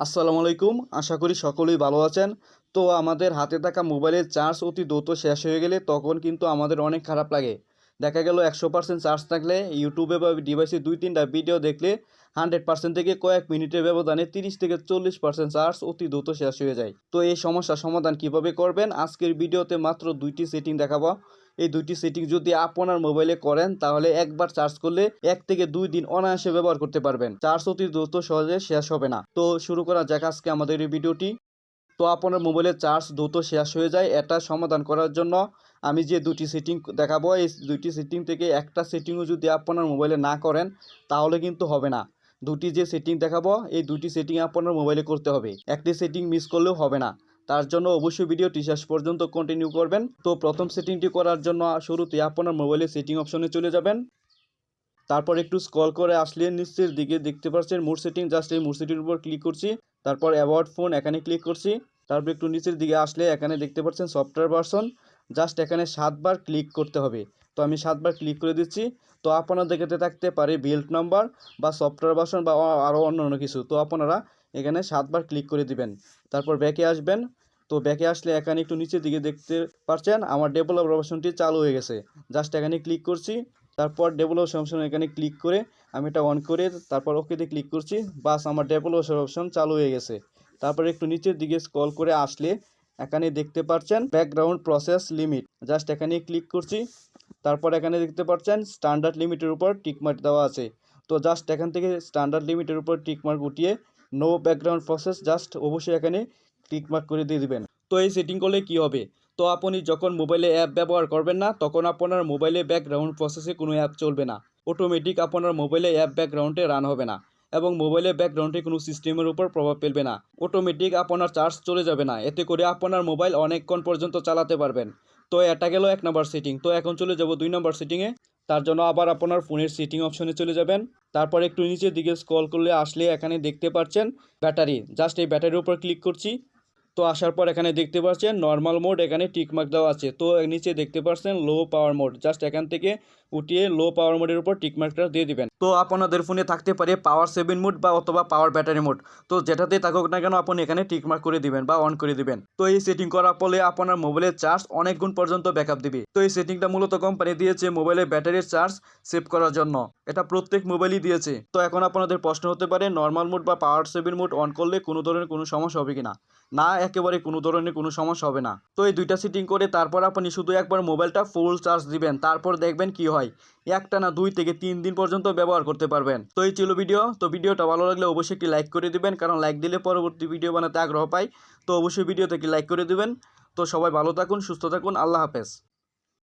আসসালামু আলাইকুম। আশা করি সকলেই ভালো আছেন। তো আমাদের হাতে থাকা মোবাইলের চার্জ অতি দ্রুত শেষ হয়ে গেলে তখন কিন্তু আমাদের অনেক খারাপ লাগে। দেখা গেল একশো পার্সেন্ট চার্জ থাকলে ইউটিউবে বা ডিভাইসে দুই তিনটা ভিডিও দেখলে হান্ড্রেড পার্সেন্ট থেকে কয়েক মিনিটের ব্যবধানে তিরিশ থেকে চল্লিশ পার্সেন্ট চার্জ অতি দ্রুত শেষ হয়ে যায়। তো এই সমস্যার সমাধান কীভাবে করবেন? আজকের ভিডিওতে মাত্র দুইটি সেটিং দেখাবো। এই দুইটি সেটিং যদি আপনার মোবাইলে করেন, তাহলে একবার চার্জ করলে এক থেকে দুই দিন অনায়াসে ব্যবহার করতে পারবেন। চার্জ অতি দ্রুত সহজে শেষ হবে না। তো শুরু করা যাক আজকে আমাদের এই ভিডিওটি তো আপনার মোবাইলের চার্জ দ্রুত শেষ হয়ে যায়, এটা সমাধান করার জন্য আমি যে দুটি সেটিং দেখাবো, এই দুটি সেটিং থেকে একটা সেটিংও যদি আপনার মোবাইলে না করেন, তাহলে কিন্তু হবে না। দুটি যে সেটিং দেখাবো, এই দুটি সেটিং আপনার মোবাইলে করতে হবে। একটি সেটিং মিস করলেও হবে না। তার জন্য অবশ্যই ভিডিওটি শেষ পর্যন্ত কন্টিনিউ করবেন। তো প্রথম সেটিংটি করার জন্য শুরুতে আপনার মোবাইলে সেটিং অপশনে চলে যাবেন। তারপর একটু স্ক্রল করে আসলে নিচের দিকে দেখতে পাচ্ছেন মোড সেটিং জাস্ট এই মোড সেটিংয়ের উপর ক্লিক করছি। তারপর অ্যাওয়ার্ড ফোন এখানে ক্লিক করছি। তারপর একটু নিচের দিকে আসলে এখানে দেখতে পাচ্ছেন সফটওয়্যার ভার্সন জাস্ট এখানে সাতবার ক্লিক করতে হবে। তো আমি সাতবার ক্লিক করে দিচ্ছি। তো আপনাদের ক্ষেত্রে থাকতে পারে বিল্ড নাম্বার বা সফটওয়্যার ভার্সন বা আরও অন্য অন্য কিছু। তো আপনারা এখানে সাতবার ক্লিক করে দিবেন। তারপর ব্যাকে আসবেন। তো ব্যাকে আসলে এখানে একটু নিচের দিকে দেখতে পাচ্ছেন আমার ডেভেলপার ভার্সনটি চালু হয়ে গেছে। জাস্ট এখানে ক্লিক করছি। তারপর ডেভেলপার অপশন এখানে ক্লিক করে আমি এটা অন করে তারপর ওকেতে ক্লিক করছি। বাস আমার ডেভেলপার অপশন চালু হয়ে গেছে। তারপরে একটু নিচের দিকে স্ক্রল করে আসলে এখানে দেখতে পাচ্ছেন ব্যাকগ্রাউন্ড প্রসেস লিমিট জাস্ট এখানে ক্লিক করছি, তারপর এখানে দেখতে পাচ্ছেন স্ট্যান্ডার্ড লিমিটের উপর টিকমার্ক দেওয়া আছে। তো জাস্ট এখান থেকে স্ট্যান্ডার্ড লিমিটের উপর টিকমার্ক উঠিয়ে নো ব্যাকগ্রাউন্ড প্রসেস জাস্ট অবশ্যই এখানে টিকমার্ক করে দিয়ে দিবেন। তো এই সেটিং করলে কি হবে? তো আপনি যখন মোবাইলে অ্যাপ ব্যবহার করবেন না, তখন আপনার মোবাইলে ব্যাকগ্রাউন্ড প্রসেসে কোনো অ্যাপ চলবে না। অটোমেটিক আপনার মোবাইলে অ্যাপ ব্যাকগ্রাউন্ডে রান হবে না। এবং মোবাইলের ব্যাকগ্রাউন্ডে কোনো সিস্টেমের উপর প্রভাব ফেলবে না। অটোমেটিক আপনার চার্জ চলে যাবে না। এতে করে আপনার মোবাইল অনেকক্ষণ পর্যন্ত চালাতে পারবেন। তো এটা গেল এক নম্বর সেটিং তো এখন চলে যাব দুই নম্বর সেটিংয়ে তার জন্য আবার আপনার ফোনের সেটিং অপশনে চলে যাবেন। তারপর একটু নিচের দিকে স্ক্রল করলে আসলে এখানে দেখতে পাচ্ছেন ব্যাটারি জাস্ট এই ব্যাটারির উপর ক্লিক করছি। তো আসার পর এখানে দেখতে পাচ্ছেন নর্মাল মোড এখানে টিকমার্ক দেওয়া আছে। তো নিচে দেখতে পাচ্ছেন লো পাওয়ার মোড জাস্ট এখান থেকে উঠিয়ে লো পাওয়ার মোডের উপর টিকমার্কটা দিয়ে দিবেন। তো আপনাদের ফোনে থাকতে পারে পাওয়ার সেভেন মোড বা অথবা পাওয়ার ব্যাটারি মোড তো যেটাতেই থাকুক না কেন, আপনি এখানে টিকমার্ক করে দিবেন বা অন করে দিবেন। তো এই সেটিং করার ফলে আপনার মোবাইলের চার্জ অনেক গুণ পর্যন্ত ব্যাকআপ দিবে। তো এই সেটিংটা মূলত কোম্পানি দিয়েছে মোবাইলের ব্যাটারির চার্জ সেভ করার জন্য। এটা প্রত্যেক মোবাইলই দিয়েছে। তো এখন আপনাদের প্রশ্ন হতে পারে নর্মাল মোড বা পাওয়ার সেভেন মোড অন করলে কোনো ধরনের কোনো সমস্যা হবে কিনা? না একেবারে কোনো ধরনের কোনো সমস্যা হবে না। তো এই দুইটা সেটিং করে তারপর আপনি শুধু একবার মোবাইলটা ফুল চার্জ দিবেন, তারপর দেখবেন কি হয়? একটা না দুই থেকে তিন দিন পর্যন্ত ব্যবহার করতে পারবেন। তো এই ছিল ভিডিও তো ভিডিওটা ভালো লাগলে অবশ্যই একটি লাইক করে দিবেন, কারণ লাইক দিলে পরবর্তী ভিডিও বানাতে আগ্রহ পাই। তো অবশ্যই ভিডিওতে একটি লাইক করে দিবেন। তো সবাই ভালো থাকুন, সুস্থ থাকুন, আল্লাহ হাফেজ।